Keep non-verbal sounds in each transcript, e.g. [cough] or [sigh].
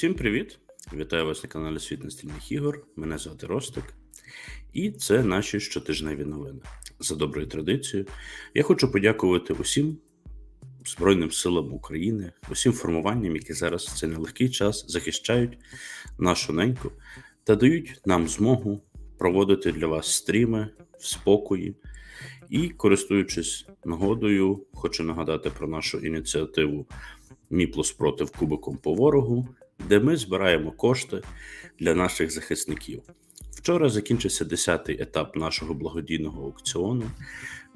Всім привіт! Вітаю вас на каналі Світ настільних ігор. Мене звати Ростик, і це наші щотижневі новини. За доброю традицією, я хочу подякувати усім Збройним силам України, усім формуванням, які зараз в цей нелегкий час захищають нашу неньку та дають нам змогу проводити для вас стріми в спокої. І, користуючись нагодою, хочу нагадати про нашу ініціативу Міплос против Кубиком по ворогу, де ми збираємо кошти для наших захисників. Вчора закінчився 10-й етап нашого благодійного аукціону.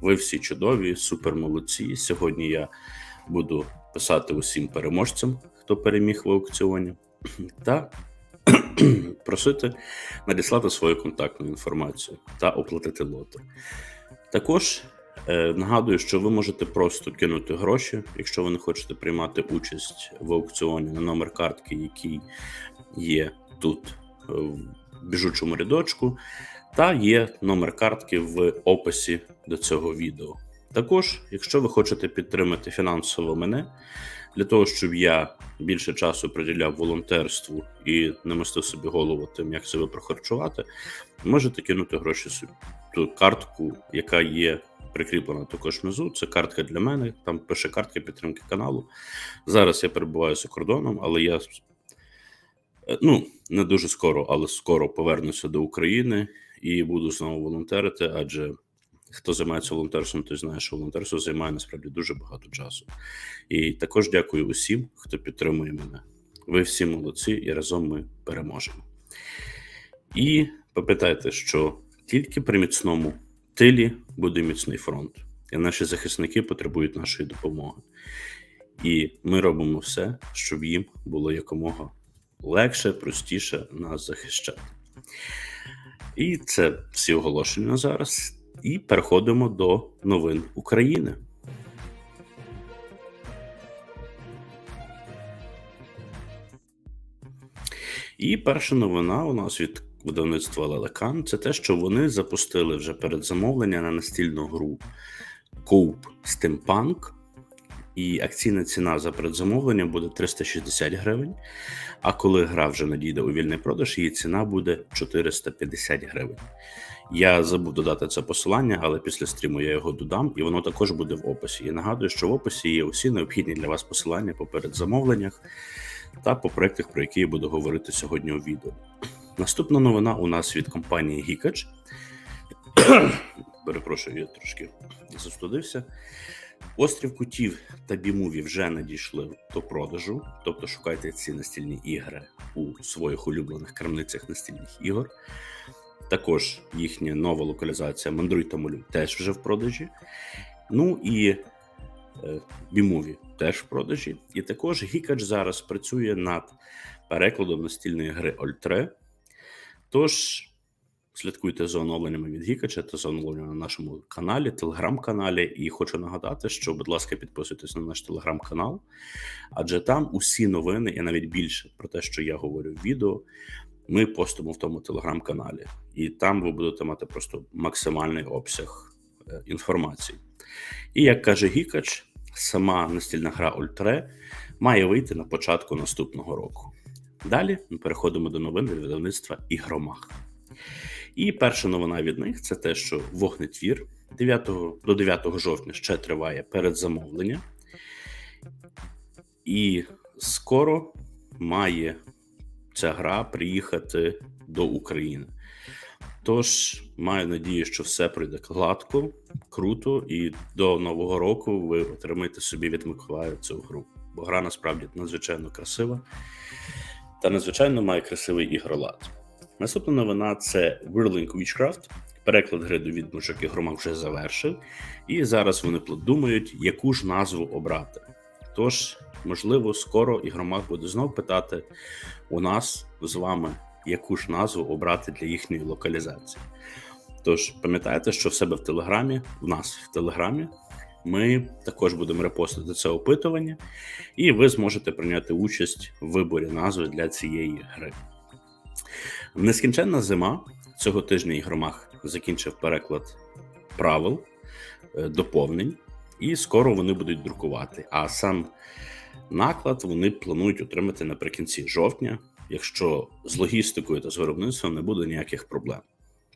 Ви всі чудові, супер молодці. Сьогодні я буду писати усім переможцям, хто переміг в аукціоні, та [clears throat] просити надіслати свою контактну інформацію та оплатити лото. Також нагадую, що ви можете просто кинути гроші, якщо ви не хочете приймати участь в аукціоні на номер картки, який є тут е, в біжучому рядочку, та є номер картки в описі до цього відео. Також, якщо ви хочете підтримати фінансово мене, для того, щоб я більше часу приділяв волонтерству і не мостив собі голову тим, як себе прохарчувати, можете кинути гроші собі ту картку, яка є прикріплена також внизу. Це картка для мене. Там пише картка підтримки каналу. Зараз я перебуваю за кордоном, але я е, ну не дуже скоро, але скоро повернуся до України і буду знову волонтерити, адже. Хто займається волонтерством, той знає, що волонтерство займає насправді дуже багато часу. І також дякую усім, хто підтримує мене. Ви всі молодці, і разом ми переможемо. І пам'ятайте, що тільки при міцному тилі буде міцний фронт, і наші захисники потребують нашої допомоги. І ми робимо все, щоб їм було якомога легше, простіше нас захищати. І це всі оголошення зараз. І переходимо до новин України. І перша новина у нас від видавництва Лелекан це те, що вони запустили вже передзамовлення на настільну гру Coop Steampunk. І акційна ціна за передзамовлення буде 360 гривень. А коли гра вже надійде у вільний продаж, її ціна буде 450 гривень. Я забув додати це посилання, але після стріму я його додам, і воно також буде в описі. І нагадую, що в описі є усі необхідні для вас посилання по передзамовленнях та по проектах, про які я буду говорити сьогодні у відео. Наступна новина у нас від компанії Гікач. [coughs] Перепрошую, я трошки застудився. Острів кутів та бімуві вже надійшли до продажу, тобто шукайте ці настільні ігри у своїх улюблених крамницях настільних ігор. Також їхня нова локалізація Мандруй та Молю теж вже в продажі. Ну і е, бімуві теж в продажі. І також Гікач зараз працює над перекладом настільної гри Ольтре. Тож слідкуйте за оновленнями від Гікача та за оновленнями на нашому каналі, телеграм-каналі. І хочу нагадати, що, будь ласка, підписуйтесь на наш телеграм-канал, адже там усі новини і навіть більше про те, що я говорю в відео. Ми постимо в тому телеграм-каналі, і там ви будете мати просто максимальний обсяг е, інформації. І як каже Гікач, сама настільна гра Ультре має вийти на початку наступного року. Далі ми переходимо до новин від видавництва Ігромах. І перша новина від них це те, що вогнетвір 9, до 9 жовтня ще триває передзамовлення, і скоро має ця гра приїхати до України. Тож маю надію, що все пройде гладко, круто, і до нового року ви отримаєте собі від Миколая цю гру. Бо гра насправді надзвичайно красива та надзвичайно має красивий ігролад. Наступна новина це Whirling Witchcraft. Переклад гри до відмочок ігромах вже завершив, і зараз вони думають, яку ж назву обрати. Тож, можливо, скоро ігромах буде знов питати у нас з вами, яку ж назву обрати для їхньої локалізації. Тож, пам'ятайте, що в себе в Телеграмі, в нас в Телеграмі, ми також будемо репостити це опитування, і ви зможете прийняти участь в виборі назви для цієї гри. Нескінченна зима цього тижня ігромах закінчив переклад правил, е, доповнень, і скоро вони будуть друкувати. А сам Наклад вони планують отримати наприкінці жовтня, якщо з логістикою та з виробництвом не буде ніяких проблем.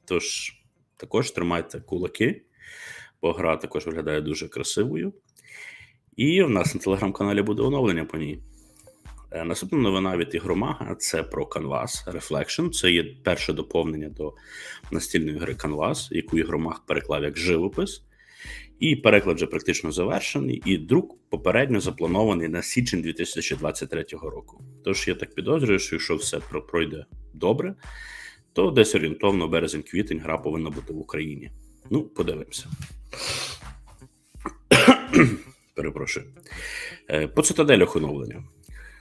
Тож також тримайте кулаки, бо гра також виглядає дуже красивою. І в нас на телеграм-каналі буде оновлення по ній. Е, Наступна новина від Ігромага це про Canvas Reflection. Це є перше доповнення до настільної гри Canvas, яку Ігромаг переклав як живопис. І переклад вже практично завершений, і друк попередньо запланований на січень 2023 року. Тож я так підозрюю, що якщо все пройде добре, то десь орієнтовно березень-квітень гра повинна бути в Україні. Ну, подивимося. [coughs] Перепрошую. Е, По цитаделях оновлення.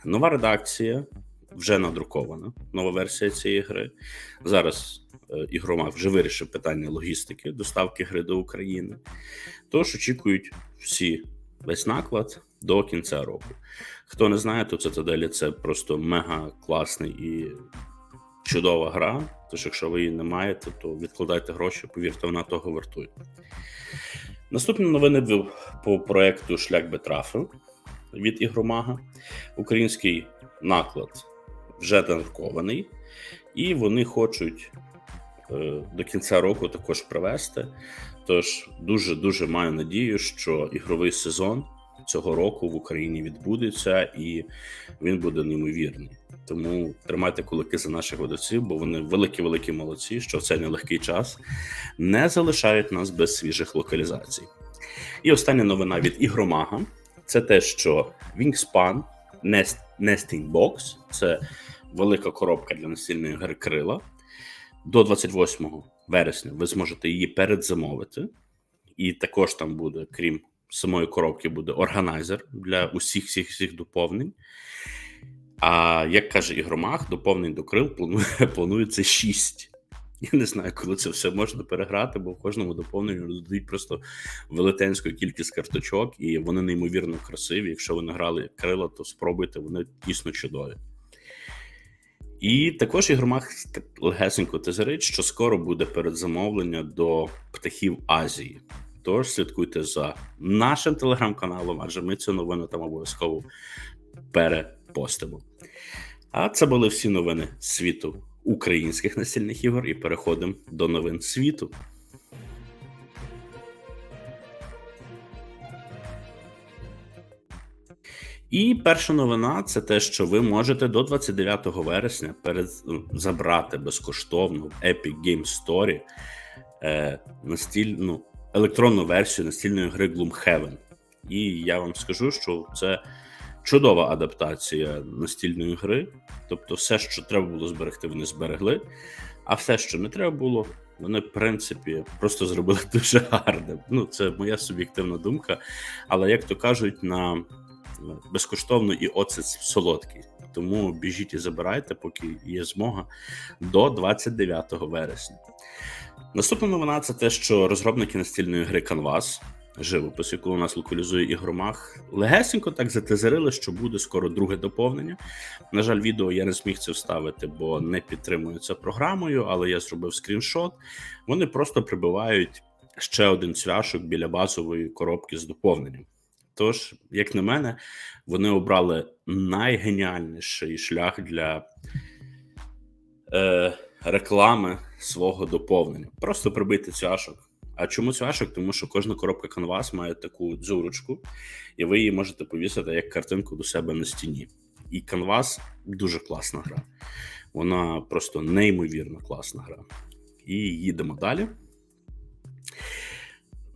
Нова редакція вже надрукована, нова версія цієї гри. Зараз е, ігромаг вже вирішив питання логістики, доставки гри до України. Тож очікують всі весь наклад до кінця року. Хто не знає, то цитаделі це просто мега класний і чудова гра. Тож, якщо ви її не маєте, то відкладайте гроші, повірте, вона того вартує. Наступні новини по проекту Шлях Бетрафу від Ігромага. Український наклад вже надрукований, і вони хочуть е, до кінця року також привести. Тож дуже дуже маю надію, що ігровий сезон цього року в Україні відбудеться і він буде неймовірний. Тому тримайте кулаки за наших видавців, бо вони великі-великі молодці, що в цей нелегкий час не залишають нас без свіжих локалізацій. І остання новина від Ігромага це те, що Wingspan Nest, Nesting Box це велика коробка для настільної гри крила. До 28 вересня ви зможете її передзамовити. І також там буде, крім самої коробки, буде органайзер для усіх всіх всіх доповнень. А як каже Ігромах, доповнень до крил планує, [laughs] планується 6. Я не знаю, коли це все можна переграти, бо в кожному доповненню додають просто велетенську кількість карточок, і вони неймовірно красиві. Якщо ви не грали крила, то спробуйте, вони дійсно чудові. І також ігромах легесенько тезерить, що скоро буде передзамовлення до птахів Азії. Тож слідкуйте за нашим телеграм-каналом, адже ми цю новину там обов'язково перепостимо. А це були всі новини світу українських настільних ігор, і переходимо до новин світу. І перша новина це те, що ви можете до 29 вересня перед забрати безкоштовно в Epic Game Store е, настільну електронну версію настільної гри Gloomhaven. І я вам скажу, що це чудова адаптація настільної гри. Тобто, все, що треба було зберегти, вони зберегли. А все, що не треба було, вони, в принципі, просто зробили [laughs] дуже гарне. Ну, це моя суб'єктивна думка. Але як то кажуть, на безкоштовно і оцет солодкий. Тому біжіть і забирайте, поки є змога до 29 вересня. Наступна новина це те, що розробники настільної гри Canvas, живопис, яку у нас локалізує ігромах, легесенько так затезерили, що буде скоро друге доповнення. На жаль, відео я не зміг це вставити, бо не підтримується програмою, але я зробив скріншот. Вони просто прибивають ще один цвяшок біля базової коробки з доповненням. Тож, як на мене, вони обрали найгеніальніший шлях для е, реклами свого доповнення. Просто прибити цвяшок. А чому цвяшок? Тому що кожна коробка Canvas має таку дзюрочку, і ви її можете повісити як картинку до себе на стіні. І Canvas дуже класна гра. Вона просто неймовірно класна гра. І їдемо далі.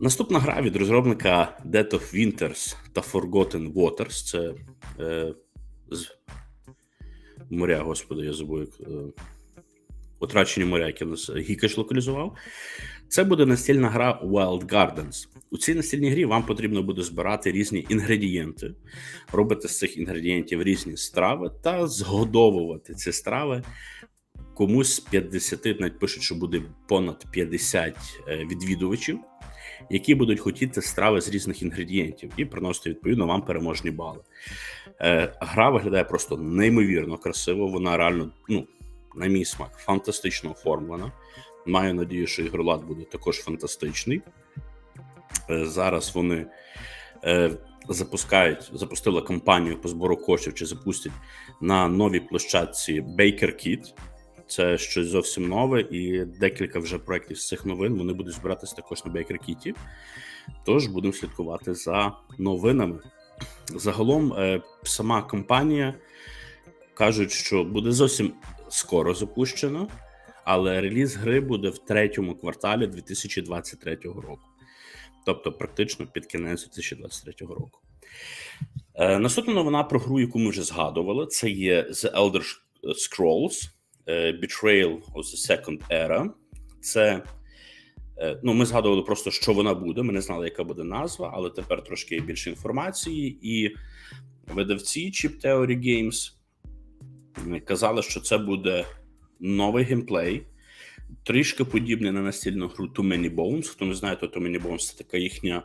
Наступна гра від розробника Death of Winters та Forgotten Waters. Це е, з моря, господи, я забув. Е, Утрачені моря, які нас Гікаш локалізував. Це буде настільна гра Wild Gardens. У цій настільній грі вам потрібно буде збирати різні інгредієнти, робити з цих інгредієнтів різні страви та згодовувати ці страви. Комусь з 50, навіть пишуть, що буде понад 50 е, відвідувачів, які будуть хотіти страви з різних інгредієнтів і приносити відповідно вам переможні бали. Е, Гра виглядає просто неймовірно красиво. Вона реально, ну, на мій смак, фантастично оформлена. Маю надію, що ігролад буде також фантастичний. Е, Зараз вони е, запускають, запустила кампанію по збору коштів чи запустять на новій площадці Baker Kit. Це щось зовсім нове, і декілька вже проєктів з цих новин вони будуть збиратися також на Baker Kit. Тож будемо слідкувати за новинами. Загалом, е, сама компанія кажуть, що буде зовсім скоро запущено, але реліз гри буде в третьому кварталі 2023 року. Тобто, практично під кінець 2023 року. Е, наступна новина про гру, яку ми вже згадували, це є The Elder Scrolls е, Betrayal of the Second Era. Це е, ну, ми згадували просто, що вона буде. Ми не знали, яка буде назва, але тепер трошки більше інформації. І видавці Chip Theory Games е, казали, що це буде новий геймплей, трішки подібний на настільну гру Too Many Bones. Хто не знає, то Too Many Bones це така їхня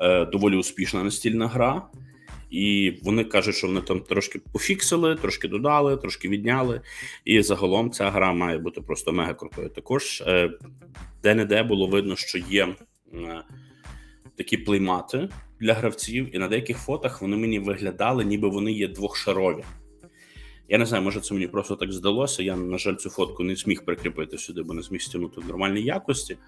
е, доволі успішна настільна гра. І вони кажуть, що вони там трошки пофіксили, трошки додали, трошки відняли. І загалом ця гра має бути просто мега крутою. Також е, де-не-де було видно, що є е, такі плеймати для гравців, і на деяких фотах вони мені виглядали, ніби вони є двохшарові. Я не знаю, може це мені просто так здалося. Я, на жаль, цю фотку не зміг прикріпити сюди, бо не зміг стягнути в нормальній якості.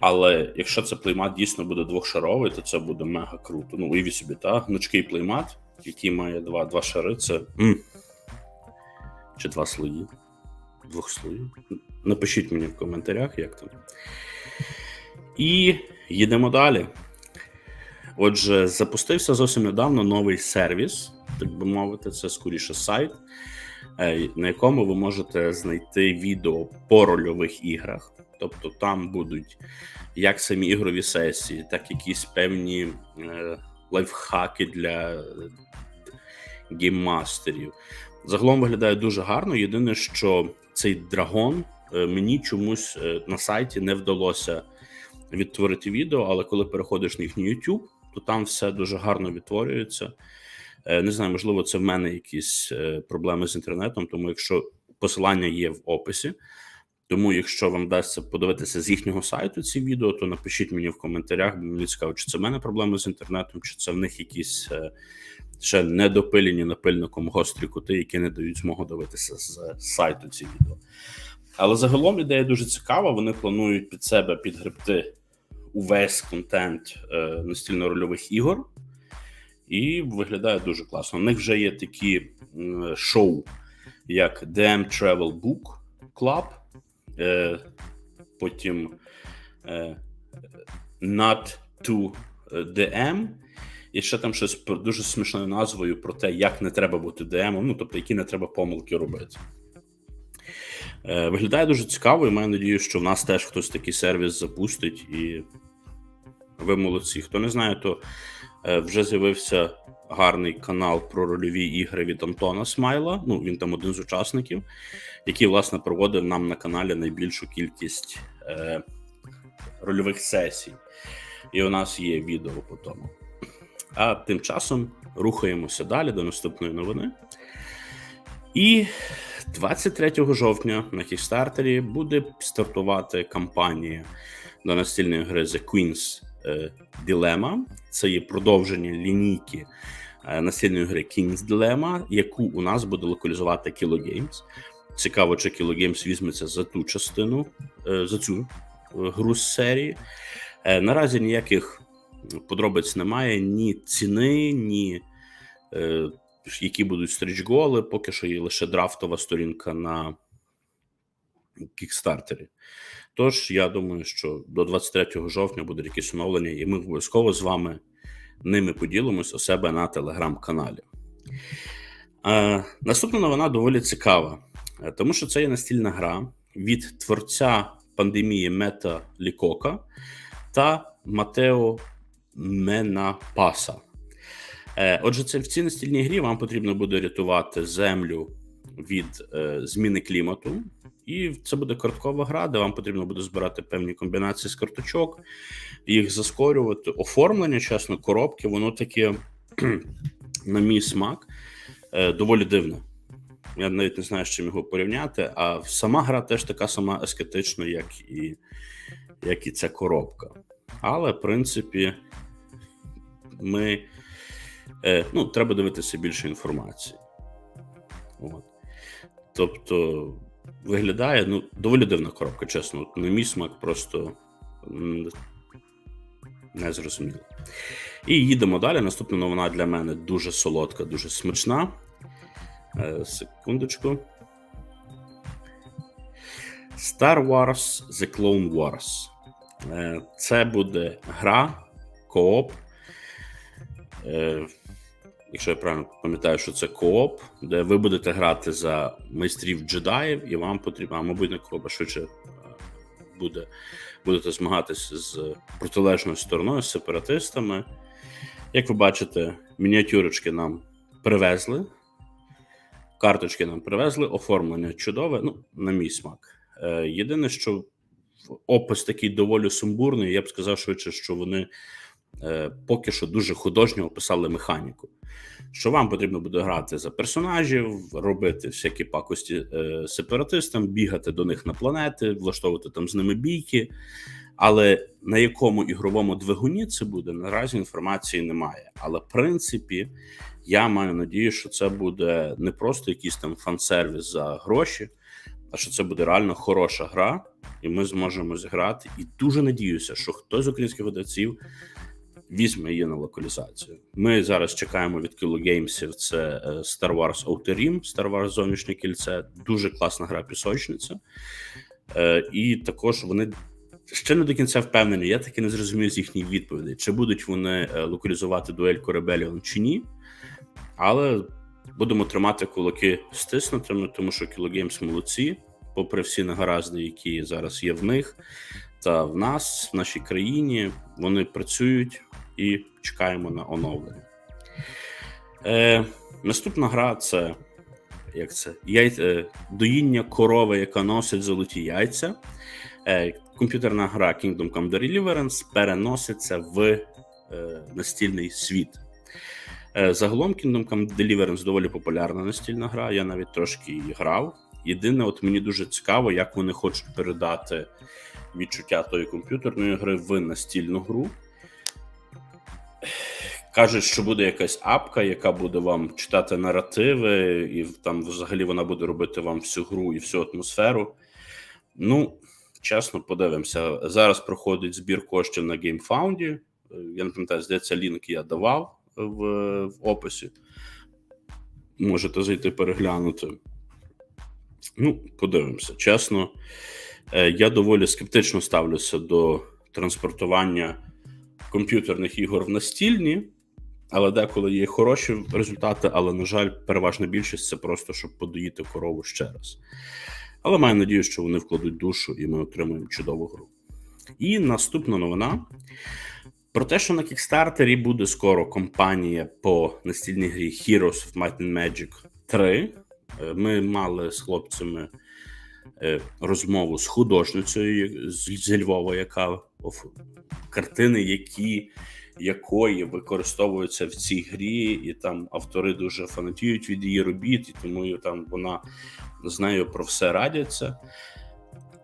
Але якщо це плеймат дійсно буде двохшаровий, то це буде мега круто. Ну, уявіть собі, та гнучкий плеймат, який має два два шари, це. М. Чи два слої? Двох слоїв. Напишіть мені в коментарях, як там. І їдемо далі. Отже, запустився зовсім недавно новий сервіс, так би мовити, це скоріше сайт, е, на якому ви можете знайти відео по рольових іграх. Тобто там будуть як самі ігрові сесії, так і якісь певні е, лайфхаки для гейммастерів. Загалом виглядає дуже гарно. Єдине, що цей драгон е, мені чомусь е, на сайті не вдалося відтворити відео, але коли переходиш на їхній YouTube, то там все дуже гарно відтворюється. Е, Не знаю, можливо, це в мене якісь е, проблеми з інтернетом, тому якщо посилання є в описі. Тому, якщо вам вдасться подивитися з їхнього сайту ці відео, то напишіть мені в коментарях, бо мені цікаво, чи це в мене проблеми з інтернетом, чи це в них якісь е, ще недопилені напильником гострі кути, які не дають змогу дивитися з сайту ці відео. Але загалом ідея дуже цікава. Вони планують під себе підгребти увесь контент е, настільно-рольових ігор, і виглядає дуже класно. У них вже є такі шоу, як DM Travel Book Club, е, потім е, Not to DM, і ще там щось дуже смішною назвою про те, як не треба бути DM, ну тобто, які не треба помилки робити. Е, Виглядає дуже цікаво, і маю надію, що в нас теж хтось такий сервіс запустить, і ви молодці. Хто не знає, то е, вже з'явився гарний канал про рольові ігри від Антона Смайла. Ну, він там один з учасників, який, власне, проводив нам на каналі найбільшу кількість е, рольових сесій. І у нас є відео по тому. А тим часом рухаємося далі до наступної новини. І 23 жовтня на Кікстартері буде стартувати кампанія до настільної гри The Queen's е, Dilemma. Це є продовження лінійки е, настільної гри King's Dilemma, яку у нас буде локалізувати Kilo Games. Цікаво, чи Kilo Games візьметься за ту частину, е, за цю е, гру з серії. Е, Наразі ніяких подробиць немає, ні ціни, ні е, які будуть стрічголи, поки що є лише драфтова сторінка на кікстартері. Тож я думаю, що до 23 жовтня буде якесь оновлення, і ми обов'язково з вами ними поділимось у себе на телеграм-каналі. Е, наступна новина доволі цікава, е, тому що це є настільна гра від творця пандемії Мета Лікока та Матео Менапаса. Е, Отже, це в цій настільній грі вам потрібно буде рятувати землю від е, зміни клімату, і це буде карткова гра, де вам потрібно буде збирати певні комбінації з карточок, їх заскорювати. Оформлення, чесно, коробки, воно таке, [clears throat] на мій смак, е, доволі дивне. Я навіть не знаю, з чим його порівняти. А сама гра теж така сама ескетична, як і, як і ця коробка. Але, в принципі, ми е, ну, треба дивитися більше інформації. От. Тобто, виглядає ну, доволі дивна коробка, чесно. На мій смак просто не зрозуміло. І їдемо далі. Наступна новина для мене дуже солодка, дуже смачна. Е, секундочку. Star Wars The Clone Wars. Е, Це буде гра, кооп. Е, Якщо я правильно пам'ятаю, що це кооп, де ви будете грати за майстрів джедаїв, і вам потрібно, а мабуть, не кооп, а швидше буде, будете змагатися з протилежною стороною, з сепаратистами. Як ви бачите, мініатюрочки нам привезли. Карточки нам привезли, оформлення чудове, ну, на мій смак. Е, єдине, що опис такий доволі сумбурний, я б сказав швидше, що вони е, поки що дуже художньо описали механіку. Що вам потрібно буде грати за персонажів, робити всякі пакості е, сепаратистам, бігати до них на планети, влаштовувати там з ними бійки. Але на якому ігровому двигуні це буде, наразі інформації немає. Але в принципі, я маю надію, що це буде не просто якийсь там фан-сервіс за гроші, а що це буде реально хороша гра, і ми зможемо зіграти. І дуже надіюся, що хтось з українських видавців візьме її на локалізацію. Ми зараз чекаємо від Kilo Games, це е, Star Wars Outer Rim, Star Wars Зовнішнє кільце. Дуже класна гра пісочниця. Е, І також вони ще не до кінця впевнені. Я таки не зрозумів з їхніх відповідей, чи будуть вони е, локалізувати дуельку Rebellion чи ні. Але будемо тримати кулаки стиснутими, тому що Games молодці, попри всі негаразди, які зараз є в них та в нас, в нашій країні, вони працюють і чекаємо на оновлення. Е, Наступна гра це як це? Яй... е, доїння корови, яка носить золоті яйця. Е, комп'ютерна гра Kingdom Come Deliverance переноситься в е, настільний світ. Е, Загалом Kingdom Come Deliverance доволі популярна настільна гра. Я навіть трошки її грав. Єдине, от мені дуже цікаво, як вони хочуть передати відчуття тої комп'ютерної гри в настільну гру. Кажуть, що буде якась апка, яка буде вам читати наративи, і там взагалі вона буде робити вам всю гру і всю атмосферу. Ну, чесно, подивимося. Зараз проходить збір коштів на GameFound. Я не пам'ятаю, здається, лінк я давав в, в описі. Можете зайти переглянути. Ну, подивимося. Чесно, е, я доволі скептично ставлюся до транспортування комп'ютерних ігор в настільні, але деколи є хороші результати, але, на жаль, переважна більшість це просто щоб подоїти корову ще раз. Але маю надію, що вони вкладуть душу і ми отримаємо чудову гру. І наступна новина про те, що на Кікстартері буде скоро компанія по настільній грі Heroes of Might and Magic 3. Е, Ми мали з хлопцями е, розмову з художницею з Львова, яка картини, які якої використовуються в цій грі, і там автори дуже фанатіють від її робіт, і тому там вона з нею про все радяться.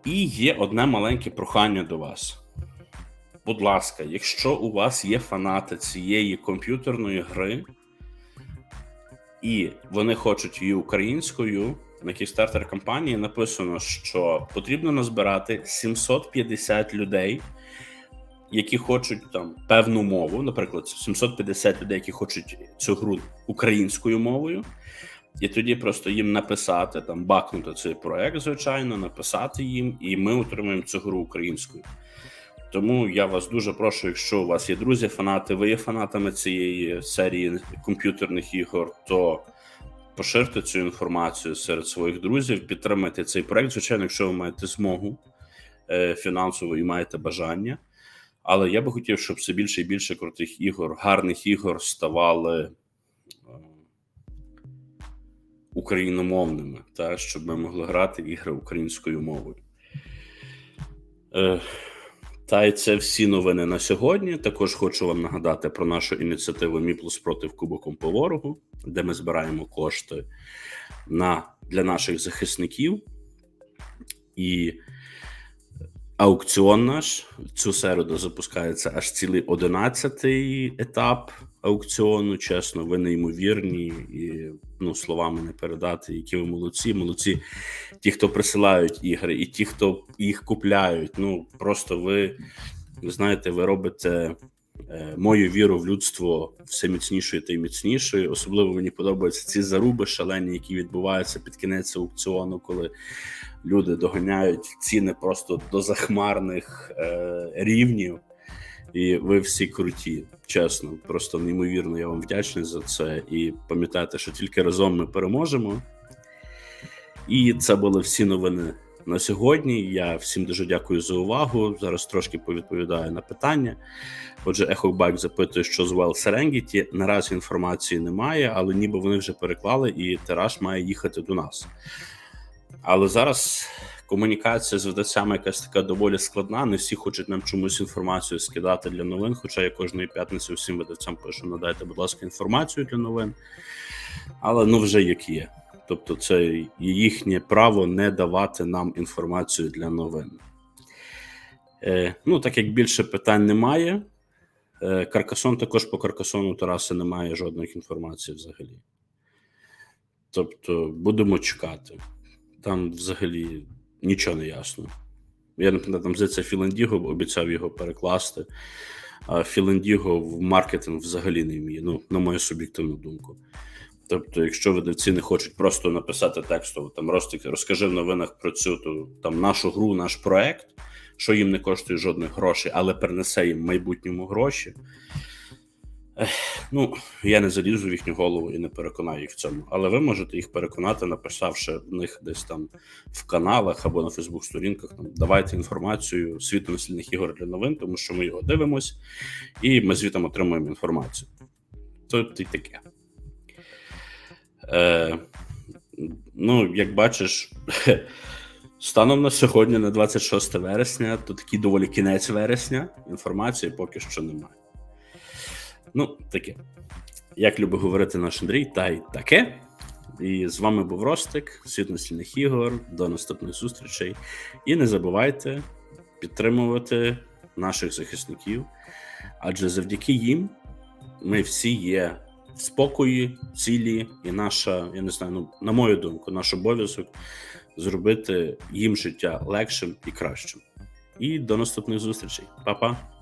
І є одне маленьке прохання до вас. Будь ласка, якщо у вас є фанати цієї комп'ютерної гри, і вони хочуть її українською, на Kickstarter кампанії написано, що потрібно назбирати 750 людей, які хочуть там певну мову, наприклад, 750 людей, які хочуть цю гру українською мовою, і тоді просто їм написати там, бакнути цей проект, звичайно, написати їм, і ми отримаємо цю гру українською. Тому я вас дуже прошу, якщо у вас є друзі, фанати, ви є фанатами цієї серії комп'ютерних ігор, то поширте цю інформацію серед своїх друзів, підтримайте цей проект. Звичайно, якщо ви маєте змогу е, фінансово і маєте бажання. Але я би хотів, щоб все більше і більше крутих ігор, гарних ігор ставали е, україномовними, та щоб ми могли грати ігри українською мовою. Е, та й це всі новини на сьогодні. Також хочу вам нагадати про нашу ініціативу Міплус проти Кубоком по ворогу, де ми збираємо кошти на, для наших захисників. І аукціон наш цю середу запускається аж цілий 11-й етап аукціону. Чесно, ви неймовірні і ну, словами не передати, які ви молодці. Молодці, ті, хто присилають ігри, і ті, хто їх купляють. Ну просто ви, ви знаєте, ви робите мою віру в людство все міцнішою та й міцнішою. Особливо мені подобаються ці заруби шалені, які відбуваються під кінець аукціону, коли люди доганяють ціни просто до захмарних е, рівнів. І ви всі круті, чесно, просто неймовірно. Я вам вдячний за це. І пам'ятайте, що тільки разом ми переможемо. І це були всі новини на сьогодні. Я всім дуже дякую за увагу. Зараз трошки повідповідаю на питання. Отже, Ехобайк запитує, що з Well Serengeti. Наразі інформації немає, але ніби вони вже переклали, і тираж має їхати до нас. Але зараз комунікація з видавцями якась така доволі складна. Не всі хочуть нам чомусь інформацію скидати для новин. Хоча я кожної п'ятниці всім видавцям пишу: надайте, будь ласка, інформацію для новин. Але ну вже як є. Тобто, це їхнє право не давати нам інформацію для новин. Е, ну, так як більше питань немає. Е, Каркасон також по Каркасону Тараса немає жодної інформації взагалі. Тобто, будемо чекати. Там взагалі нічого не ясно. Я не пам'ятаю, там здається, Філандіго обіцяв його перекласти, а Філандіго в маркетинг взагалі не вміє, ну, на мою суб'єктивну думку. Тобто, якщо видавці не хочуть просто написати текстово, там Ростик, розкажи в новинах про цю ту, там нашу гру, наш проект, що їм не коштує жодних грошей, але принесе їм в майбутньому гроші. Ех, ну, я не залізу в їхню голову і не переконаю їх в цьому. Але ви можете їх переконати, написавши в них десь там в каналах або на Фейсбук-сторінках. Там, давайте інформацію світу наслідних ігор для новин, тому що ми його дивимось, і ми звітом отримуємо інформацію. Тут і таке. Е, ну, як бачиш, [laughs] станом на сьогодні, на 26 вересня, то такий доволі кінець вересня, інформації поки що немає. Ну, таке. Як любить говорити наш Андрій, та й таке. І з вами був Ростик, світ настільних ігор. До наступних зустрічей. І не забувайте підтримувати наших захисників, адже завдяки їм ми всі є спокої, цілі, і наша, я не знаю, ну, на мою думку, наш обов'язок зробити їм життя легшим і кращим. І до наступних зустрічей. Па-па!